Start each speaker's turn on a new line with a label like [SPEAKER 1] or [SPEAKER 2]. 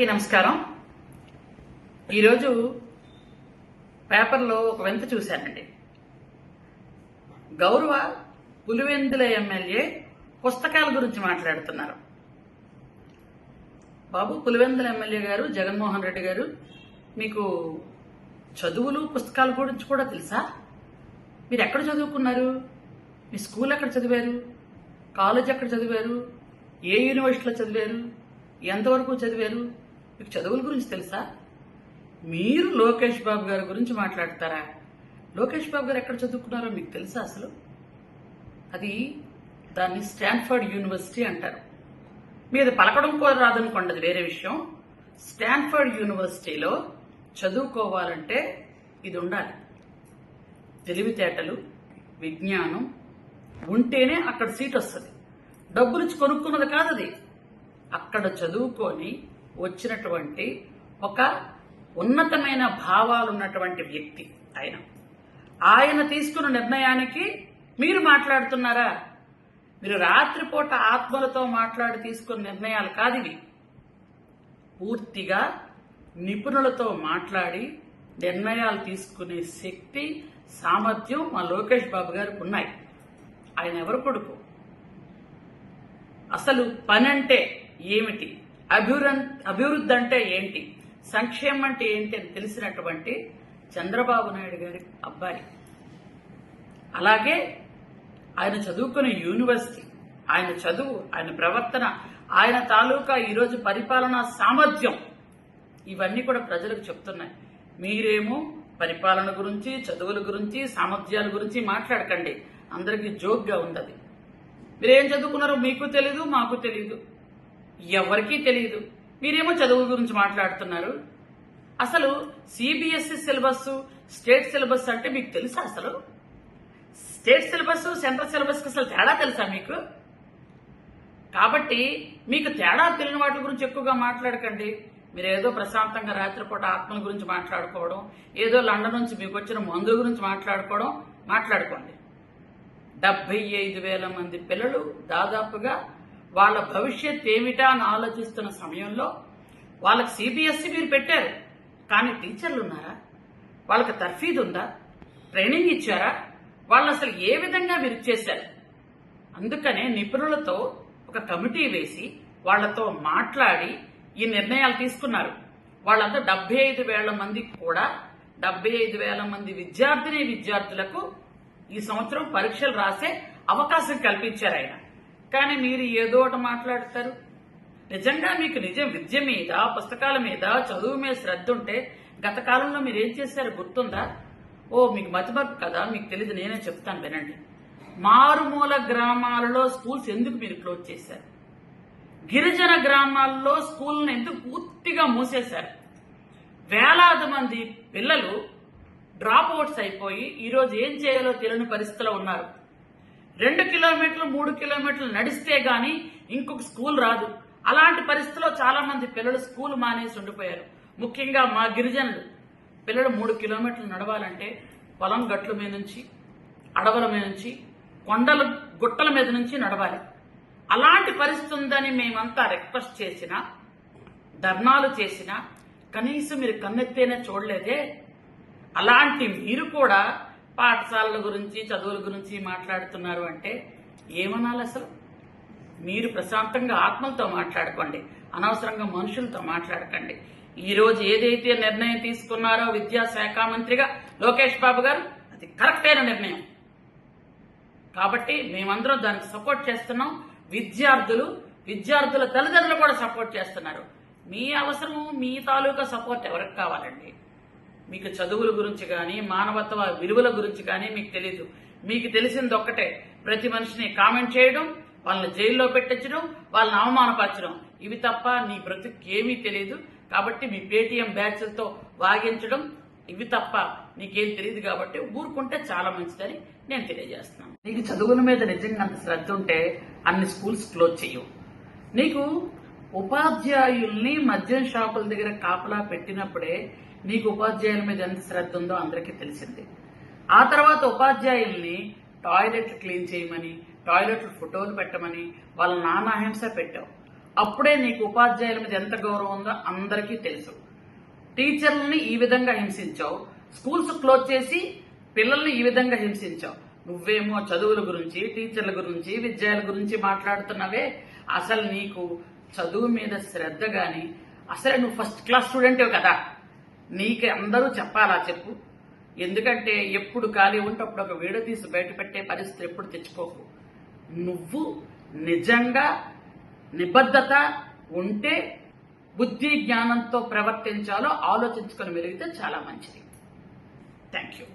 [SPEAKER 1] అందరికీ నమస్కారం. ఈరోజు పేపర్లో ఒక వింత చూశానండి. గౌరవ పులివెందుల ఎమ్మెల్యే పుస్తకాల గురించి మాట్లాడుతున్నారు. బాబు పులివెందుల ఎమ్మెల్యే గారు జగన్మోహన్ రెడ్డి గారు మీకు చదువులు పుస్తకాల గురించి కూడా తెలుసా? మీరు ఎక్కడ చదువుకున్నారు? మీ స్కూల్ ఎక్కడ చదివారు? కాలేజ్ ఎక్కడ చదివారు? ఏ యూనివర్సిటీలో చదివారు? ఎంతవరకు చదివారు? మీకు చదువుల గురించి తెలుసా? మీరు లోకేష్ బాబు గారి గురించి మాట్లాడతారా? లోకేష్ బాబు గారు ఎక్కడ చదువుకున్నారో మీకు తెలుసా అసలు? అది దాన్ని స్టాన్ఫర్డ్ యూనివర్సిటీ అంటారు. మీద పలకడం కూడా రాదనుకోండి అది వేరే విషయం. స్టాన్ఫర్డ్ యూనివర్సిటీలో చదువుకోవాలంటే ఇది ఉండాలి. తెలివితేటలు విజ్ఞానం ఉంటేనే అక్కడ సీట్ వస్తుంది. డబ్బులు కొనుక్కున్నది కాదు అది అక్కడ చదువుకొని వచ్చినటువంటి ఒక ఉన్నతమైన భావాలు ఉన్నటువంటి వ్యక్తి ఆయన. ఆయన తీసుకున్న నిర్ణయానికి మీరు మాట్లాడుతున్నారా? మీరు రాత్రిపూట ఆత్మలతో మాట్లాడి తీసుకున్న నిర్ణయాలు కాదు ఇవి. పూర్తిగా నిపుణులతో మాట్లాడి నిర్ణయాలు తీసుకునే శక్తి సామర్థ్యం మా లోకేష్ బాబు గారికి ఉన్నాయి. ఆయన ఎవరు కొడుకు? అసలు పని అంటే ఏమిటి? అభివృద్ధి అభివృద్ధి అంటే ఏంటి? సంక్షేమం అంటే ఏంటి అని తెలిసినటువంటి చంద్రబాబు నాయుడు గారి అబ్బాయి. అలాగే ఆయన చదువుకునే యూనివర్సిటీ ఆయన చదువు ఆయన ప్రవర్తన ఆయన తాలూకా ఈరోజు పరిపాలనా సామర్థ్యం ఇవన్నీ కూడా ప్రజలకు చెప్తున్నాయి. మీరేమో పరిపాలన గురించి చదువుల గురించి సామర్థ్యాల గురించి మాట్లాడకండి. అందరికీ జోక్గా ఉంది మీరేం చదువుకున్నారో మీకు తెలీదు మాకు తెలీదు. ఎవరికీ తెలియదు మీరేమో చదువు గురించి మాట్లాడుతున్నారు. అసలు సిబిఎస్ఈ సిలబస్ స్టేట్ సిలబస్ అంటే మీకు తెలుసా అసలు? స్టేట్ సిలబస్ సెంట్రల్ సిలబస్ అసలు తేడా తెలుసా మీకు? కాబట్టి మీకు తేడా తెలియని వాటి గురించి ఎక్కువగా మాట్లాడకండి. మీరు ఏదో ప్రశాంతంగా రాత్రిపూట ఆత్మల గురించి మాట్లాడుకోవడం ఏదో లండన్ నుంచి మీకు వచ్చిన మందు గురించి మాట్లాడుకోవడం మాట్లాడుకోండి. డెబ్బై ఐదు వేల మంది పిల్లలు దాదాపుగా వాళ్ళ భవిష్యత్ ఏమిటా అని ఆలోచిస్తున్న సమయంలో వాళ్ళకి సిబిఎస్ఈ మీరు పెట్టారు. కానీ టీచర్లు ఉన్నారా వాళ్ళకి తర్ఫీదు ఉందా? ట్రైనింగ్ ఇచ్చారా? వాళ్ళు అసలు ఏ విధంగా మీరు చేశారు? అందుకనే నిపుణులతో ఒక కమిటీ వేసి వాళ్ళతో మాట్లాడి ఈ నిర్ణయాలు తీసుకున్నారు. వాళ్ళంతా డెబ్బై ఐదు వేల మంది కూడా డెబ్బై ఐదు వేల మంది విద్యార్థిని విద్యార్థులకు ఈ సంవత్సరం పరీక్షలు రాసే అవకాశం కల్పించారు ఆయన. కానీ మీరు ఏదో ఒకటి మాట్లాడతారు? నిజంగా మీకు నిజం విద్య మీద పుస్తకాల మీద చదువు మీద శ్రద్ధ ఉంటే గత కాలంలో మీరు ఏం చేశారు గుర్తుందా? ఓ మీకు మతిమరుపు కదా మీకు తెలియదు నేనే చెప్తాను వినండి. మారుమూల గ్రామాలలో స్కూల్స్ ఎందుకు మీరు క్లోజ్ చేశారు? గిరిజన గ్రామాల్లో స్కూల్ని ఎందుకు పూర్తిగా మూసేశారు? వేలాది మంది పిల్లలు డ్రాప్ అవుట్స్ అయిపోయి ఈరోజు ఏం చేయాలో తెలియని పరిస్థితిలో ఉన్నారు. రెండు కిలోమీటర్లు మూడు కిలోమీటర్లు నడిస్తే గాని ఇంకొక స్కూల్ రాదు. అలాంటి పరిస్థితిలో చాలా మంది పిల్లలు స్కూల్ మానేసి ఉండిపోయారు. ముఖ్యంగా మా గిరిజనులు. పిల్లలు మూడు కిలోమీటర్లు నడవాలంటే పొలం గట్ల మీద నుంచి అడవుల మీద నుంచి కొండల గుట్టల మీద నుంచి నడవాలి. అలాంటి పరిస్థితి ఉందని మేమంతా రిక్వెస్ట్ చేసినా ధర్నాలు చేసినా కనీసం మీరు కన్నెత్తేనే చూడలేదే. అలాంటి మీరు కూడా పాఠశాలల గురించి చదువుల గురించి మాట్లాడుతున్నారు అంటే ఏమనాలి అసలు? మీరు ప్రశాంతంగా ఆత్మలతో మాట్లాడుకోండి అనవసరంగా మనుషులతో మాట్లాడకండి. ఈ రోజు ఏదైతే నిర్ణయం తీసుకున్నారో విద్యాశాఖ మంత్రిగా లోకేష్ బాబు గారు అది కరెక్ట్ అయిన నిర్ణయం. కాబట్టి మేమందరం దానికి సపోర్ట్ చేస్తున్నాం. విద్యార్థులు విద్యార్థుల తల్లిదండ్రులు కూడా సపోర్ట్ చేస్తున్నారు. మీ అవసరము మీ తాలూకా సపోర్ట్ ఎవరికి కావాలండి? మీకు చదువుల గురించి కానీ మానవత్వ విలువల గురించి కానీ మీకు తెలీదు. మీకు తెలిసింది ఒక్కటే ప్రతి మనిషిని కామెంట్ చేయడం వాళ్ళని జైల్లో పెట్టించడం వాళ్ళని అవమానపరచడం. ఇవి తప్ప నీ బ్రతుకు ఏమీ తెలియదు కాబట్టి మీ పేటీఎం బ్యాచ్లతో వాగించడం ఇవి తప్ప నీకేం తెలియదు కాబట్టి ఊరుకుంటే చాలా మంచిదని నేను తెలియజేస్తున్నాను. నీకు చదువుల మీద నిజంగా అంత శ్రద్ధ ఉంటే అన్ని స్కూల్స్ క్లోజ్ చేయవు నీకు ఉపాధ్యాయుల్ని మద్యం షాపుల దగ్గర కాపలా పెట్టినప్పుడే నీకు ఉపాధ్యాయుల మీద ఎంత శ్రద్ధ ఉందో అందరికీ తెలిసింది. ఆ తర్వాత ఉపాధ్యాయుల్ని టాయిలెట్లు క్లీన్ చేయమని టాయిలెట్లు ఫోటోలు పెట్టమని వాళ్ళ నానాహింస పెట్టావు. అప్పుడే నీకు ఉపాధ్యాయుల మీద ఎంత గౌరవం ఉందో అందరికీ తెలుసు. టీచర్లని ఈ విధంగా హింసించావు. స్కూల్స్ క్లోజ్ చేసి పిల్లల్ని ఈ విధంగా హింసించావు. నువ్వేమో చదువుల గురించి టీచర్ల గురించి విద్యాల గురించి మాట్లాడుతున్నావే. అసలు నీకు చదువు మీద శ్రద్ధ గాని అసలు నువ్వు ఫస్ట్ క్లాస్ స్టూడెంటే కదా. నీకు అందరూ చెప్పాలా చెప్పు? ఎందుకంటే ఎప్పుడు ఖాళీ ఉంటే అప్పుడు ఒక వీడియో తీసి బయట పెట్టే పరిస్థితి ఎప్పుడు తెచ్చుకోకు. నువ్వు నిజంగా నిబద్ధత ఉంటే బుద్ధి జ్ఞానంతో ప్రవర్తించాలో ఆలోచించుకొని వెలిగితే చాలా మంచిది. Thank you